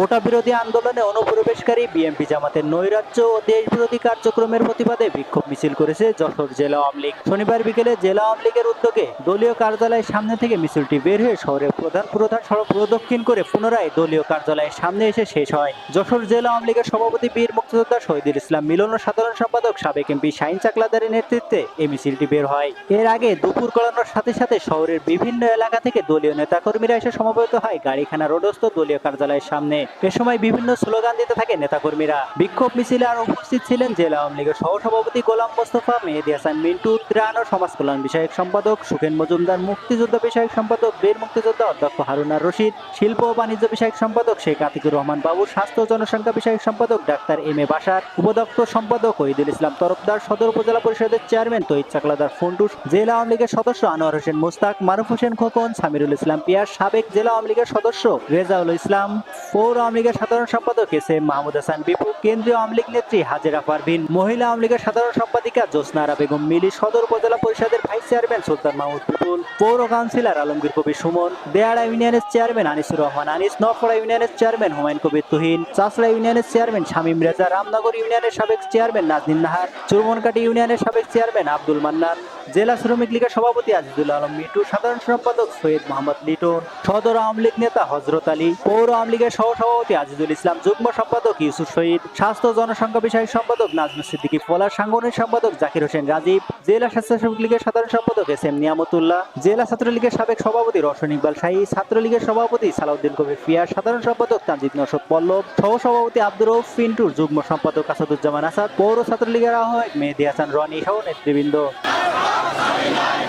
কোটা বিরোধী আন্দোলনে অনুপ্রবেশকারী বিএনপি জামাতের নৈরাজ্য ও দেশবিরোধী কার্যক্রমের প্রতিবাদে বিক্ষোভ মিছিল করেছে যশোর জেলা আওয়ামী লীগ। শনিবার বিকেলে জেলা আওয়ামী লীগের উদ্যোগে দলীয় কার্যালয়ের সামনে থেকে মিছিলটি বের হয়ে শহরের প্রধান প্রধান সড়ক প্রদক্ষিণ করে পুনরায় দলীয় কার্যালয়ের সামনে এসে শেষ হয়। যশোর জেলা আওয়ামী লীগের সভাপতি বীর মুক্তিযোদ্ধা শহীদুল ইসলাম মিলন ও সাধারণ সম্পাদক সাবেক এমপি শাহিন চাকলাদারের নেতৃত্বে এই মিছিলটি বের হয়। এর আগে দুপুর গড়ানোর সাথে সাথে শহরের বিভিন্ন এলাকা থেকে দলীয় নেতাকর্মীরা এসে সমবেত হয়। গাড়িখানা রোডস্থ দলীয় কার্যালয়ের সামনে। এ সময় বিভিন্ন স্লোগান দিতে থাকে নেতাকর্মীরা। বিক্ষোভ মিছিলে আর উপস্থিত ছিলেন জেলা আওয়ামী লীগের সহসভাপতি গোলাম মোস্তফা, মেহেদি হাসান, মিন্টু ত্রাণ ও সমাজ কল্যাণ বিষয়ক সম্পাদক সুখেন মজুমদার, মুক্তিযোদ্ধা বিষয়ক সম্পাদক, বীর মুক্তিযোদ্ধা অধ্যক্ষ হারুনার রশিদ, শিল্প ও বাণিজ্য বিষয়ক সম্পাদক শেখ আতিকুর রহমান বাবু, স্বাস্থ্য জনসংখ্যা বিষয়ক সম্পাদক ডাক্তার এম এ বাসার উপদপ্তর সম্পাদক ওহিদুল ইসলাম তরফদার, সদর উপজেলা পরিষদের চেয়ারম্যান তৈদ চাকলাদার ফন্টুস, জেলা আওয়ামী লীগের সদস্য আনোয়ার হোসেন মুস্তাক, মারুফ হোসেন খোকন, সামিরুল ইসলাম পিয়াস, সাবেক জেলা আওয়ামী লীগের সদস্য রেজাউল ইসলাম, পৌর আওয়ামী লীগের সাধারণ সম্পাদক এস এম মাহমুদ হাসান বিপু, কেন্দ্রীয় আওয়ামী লীগ নেত্রী হাজেরা পারভিন, মহিলা আওয়ামী লীগের সাধারণ সম্পাদিকা জ্যোৎস্নারা বেগম মিলি, সদর উপজেলা পরিষদের ভাইস চেয়ারম্যান সুলতান মাহমুদ বিপুল পৌর কাউন্সিলর আলমগীর কবির সুমন, দেয়াড়া ইউনিয়নের চেয়ারম্যান আনিসুর রহমান আনিস নফড়া ইউনিয়নের চেয়ারম্যান হুমায়ুন কবির তুহিন চাষড়া ইউনিয়নের চেয়ারম্যান শামীম রেজা, রামনগর ইউনিয়নের সাবেক চেয়ারম্যান নাজনীন নাহার চুরমনকাটি ইউনিয়নের সাবেক চেয়ারম্যান আব্দুল মান্নান। জেলা শ্রমিক লীগের সভাপতি আজিজুল আলম মিটু, সাধারণ সম্পাদক সৈয়দ মোহাম্মদ লিটন, সদর আওয়ামী লীগ নেতা হজরত আলী, পৌর আওয়ামী লীগের সহসভাপতি আজিজুল ইসলাম, যুগ্ম সম্পাদক ইউসুফ শহীদ স্বাস্থ্য জনসংখ্যা বিষয়ক সম্পাদক নাজমুল সিদ্দিকী ফলার, সাংগঠনিক সম্পাদক জাকির হোসেন রাজীব, জেলা স্বেচ্ছাসেবক লীগের সাধারণ সম্পাদক এস এম নিয়ামতুল্লাহ, জেলা ছাত্রলীগের সাবেক সভাপতি রওশন ইকবাল শাহী, ছাত্রলীগের সভাপতি সালাউদ্দিন কবির ফিয়ার, সাধারণ সম্পাদক তানজিদ নসদ পল্লব, সহসভাপতি আব্দুর রৌফ পিন্টুর যুগ্ম সম্পাদক আসাদুজ্জামান আসাদ, পৌর ছাত্রলীগের আহ্বায়ক মেহেদি হাসান রনি সহ নেতৃবৃন্দ নাই